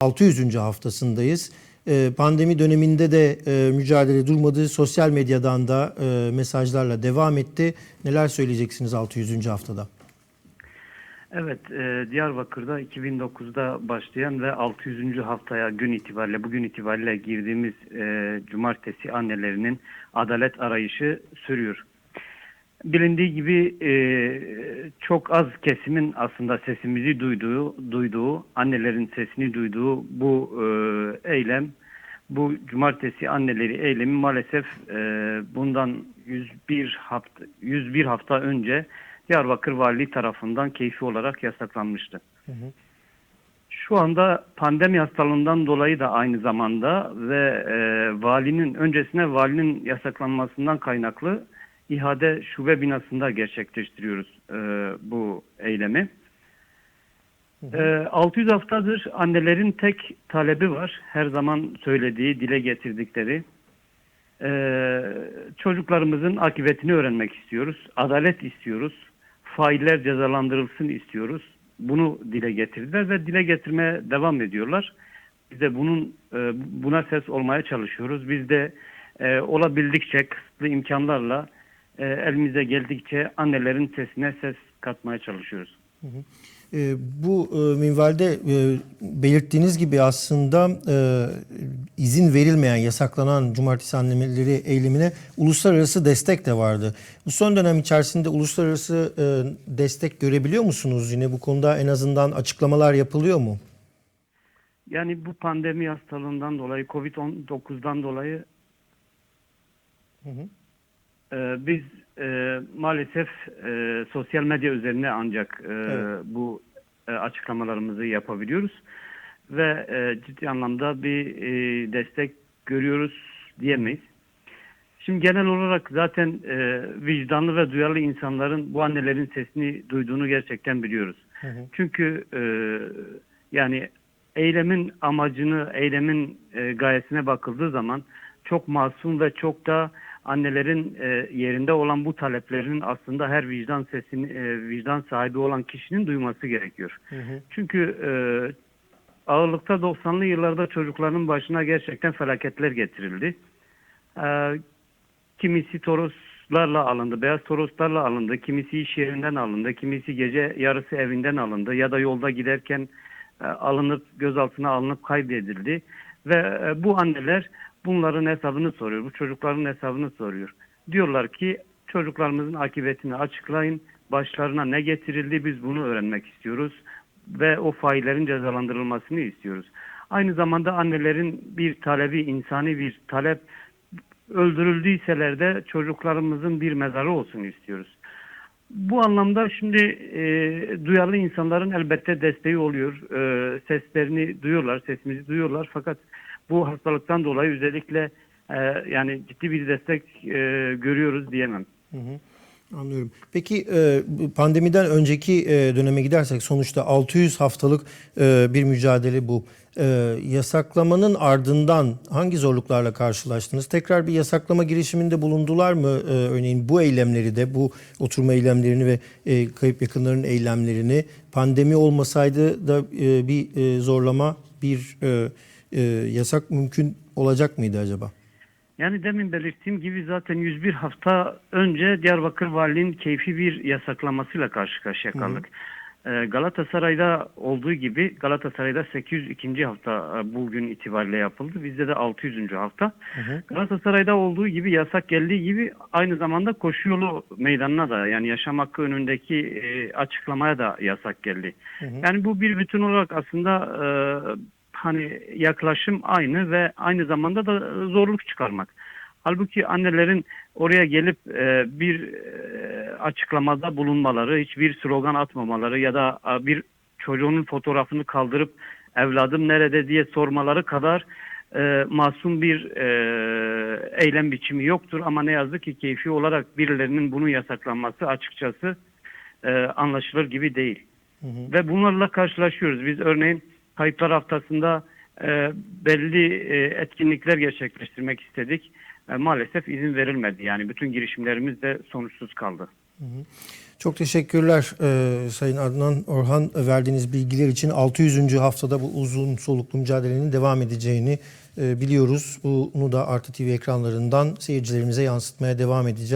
600. haftasındayız. Ee, Pandemi döneminde de e, mücadele durmadı. Sosyal medyadan da e, mesajlarla devam etti. Neler söyleyeceksiniz 600. haftada? Evet, e, Diyarbakır'da 2009'da başlayan ve 600. haftaya gün itibariyle, bugün itibariyle girdiğimiz cumartesi annelerinin adalet arayışı sürüyor. Bilindiği gibi e, çok az kesimin aslında sesimizi duyduğu, duyduğu, annelerin sesini duyduğu bu e, eylem, bu cumartesi anneleri eylemi maalesef e, bundan 101 hafta 101 hafta önce Diyarbakır Valiliği tarafından keyfi olarak yasaklanmıştı. Şu anda pandemi hastalığından dolayı da aynı zamanda ve e, valinin öncesine valinin yasaklanmasından kaynaklı ihade şube binasında gerçekleştiriyoruz e, bu eylemi. E, 600 haftadır annelerin tek talebi var. Her zaman söylediği, dile getirdikleri. E, çocuklarımızın akıbetini öğrenmek istiyoruz. Adalet istiyoruz. Failler cezalandırılsın istiyoruz. Bunu dile getirdiler ve dile getirmeye devam ediyorlar. Biz de bunun e, buna ses olmaya çalışıyoruz. Biz de e, olabildikçe kısıtlı imkanlarla e, elimize geldikçe annelerin sesine ses katmaya çalışıyoruz. E, Bu e, minvalde e, belirttiğiniz gibi aslında e, izin verilmeyen, yasaklanan cumartesi anneleri eylemine uluslararası destek de vardı. Bu son dönem içerisinde uluslararası e, destek görebiliyor musunuz? Yine bu konuda en azından açıklamalar yapılıyor mu? Yani bu pandemi hastalığından dolayı, Covid-19'dan dolayı e, biz e, maalesef e, sosyal medya üzerine ancak e, Evet. bu e, açıklamalarımızı yapabiliyoruz. Ve e, ciddi anlamda bir e, destek görüyoruz diyemeyiz. Şimdi genel olarak zaten e, vicdanlı ve duyarlı insanların bu annelerin sesini duyduğunu gerçekten biliyoruz. Çünkü e, yani eylemin amacını, eylemin e, gayesine bakıldığı zaman çok masum ve çok da annelerin e, yerinde olan bu taleplerinin aslında her vicdan sesini, e, vicdan sahibi olan kişinin duyması gerekiyor. Çünkü e, ağırlıkta 90'lı yıllarda çocukların başına gerçekten felaketler getirildi. E, kimisi Toroslarla alındı, beyaz Toroslarla alındı, kimisi iş yerinden alındı, kimisi gece yarısı evinden alındı ya da yolda giderken e, alınıp gözaltına alınıp kaybedildi ve e, bu anneler bunların hesabını soruyor, bu çocukların hesabını soruyor. Diyorlar ki çocuklarımızın akıbetini açıklayın, başlarına ne getirildi biz bunu öğrenmek istiyoruz ve o faillerin cezalandırılmasını istiyoruz. Aynı zamanda annelerin bir talebi, insani bir talep öldürüldüyseler de çocuklarımızın bir mezarı olsun istiyoruz. Bu anlamda şimdi e, duyarlı insanların elbette desteği oluyor. E, seslerini duyuyorlar, sesimizi duyuyorlar. Fakat bu hastalıktan dolayı özellikle e, yani ciddi bir destek e, görüyoruz diyemem. Anlıyorum. Peki e, pandemiden önceki e, döneme gidersek sonuçta 600 haftalık e, bir mücadele bu. Yasaklamanın ardından hangi zorluklarla karşılaştınız? Tekrar bir yasaklama girişiminde bulundular mı? Örneğin bu eylemleri de, bu oturma eylemlerini ve kayıp yakınların eylemlerini pandemi olmasaydı da bir zorlama, bir e, e, yasak mümkün olacak mıydı acaba? Yani demin belirttiğim gibi zaten 101 hafta önce Diyarbakır Valiliğinin keyfi bir yasaklamasıyla karşı karşıya kaldık. Ee, Galatasaray'da olduğu gibi Galatasaray'da 802. hafta e, bugün itibariyle yapıldı. Bizde de 600. hafta. Galatasaray'da olduğu gibi yasak geldiği gibi aynı zamanda koşu yolu meydanına da yani yaşam hakkı önündeki e, açıklamaya da yasak geldi. Yani bu bir bütün olarak aslında e, hani yaklaşım aynı ve aynı zamanda da zorluk çıkarmak. Halbuki annelerin oraya gelip e, bir e, açıklamada bulunmaları, hiçbir slogan atmamaları ya da e, bir çocuğunun fotoğrafını kaldırıp evladım nerede diye sormaları kadar e, masum bir e, eylem biçimi yoktur. Ama ne yazık ki keyfi olarak birilerinin bunun yasaklanması açıkçası e, anlaşılır gibi değil. Ve bunlarla karşılaşıyoruz. Biz örneğin Kayıplar Haftası'nda e, belli e, etkinlikler gerçekleştirmek istedik. E, maalesef izin verilmedi. Yani bütün girişimlerimiz de sonuçsuz kaldı. Çok teşekkürler e, Sayın Adnan Orhan verdiğiniz bilgiler için 600. haftada bu uzun soluklu mücadelenin devam edeceğini e, biliyoruz. Bunu da Artı TV ekranlarından seyircilerimize yansıtmaya devam edeceğiz.